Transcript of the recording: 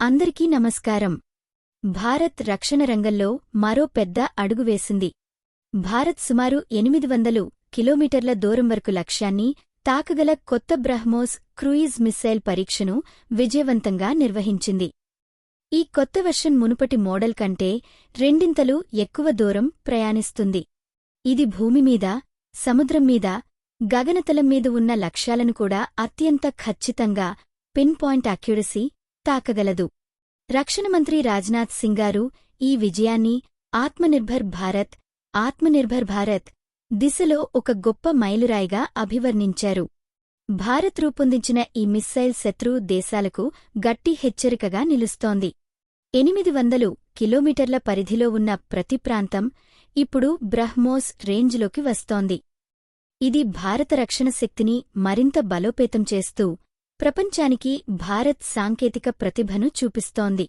అందరికీ నమస్కారం. భారత్ రక్షణ రంగంలో మరో పెద్ద అడుగు వేసింది. భారత్ సుమారు ఎనిమిది వందలు కిలోమీటర్ల దూరం వరకు లక్ష్యాన్ని తాకగల కొత్త బ్రహ్మోస్ క్రూయిజ్ మిస్సైల్ పరీక్షను విజయవంతంగా నిర్వహించింది. ఈ కొత్త వెర్షన్ మునుపటి మోడల్ కంటే రెండింతలు ఎక్కువ దూరం ప్రయాణిస్తుంది. ఇది భూమి మీద సముద్రం మీద గగనతలం మీద ఉన్న లక్ష్యాలను కూడా అత్యంత ఖచ్చితంగా పిన్ పాయింట్ అక్యురసీ తాకగలదు. రక్షణ మంత్రి రాజ్నాథ్ సింగ్ గారు ఈ విజయాన్ని ఆత్మనిర్భర్ భారత్ ఆత్మనిర్భర్ భారత్ దిశలో ఒక గొప్ప మైలురాయిగా అభివర్ణించారు. భారత్ రూపొందించిన ఈ మిస్సైల్ శత్రు దేశాలకు గట్టి హెచ్చరికగా నిలుస్తోంది. ఎనిమిది వందలు కిలోమీటర్ల పరిధిలో ఉన్న ప్రతి ప్రాంతం ఇప్పుడు బ్రహ్మోస్ రేంజ్లోకి వస్తోంది. ఇది భారత రక్షణ శక్తిని మరింత బలోపేతం చేస్తూ ప్రపంచానికి భారత్ సాంకేతిక ప్రతిభను చూపిస్తోంది.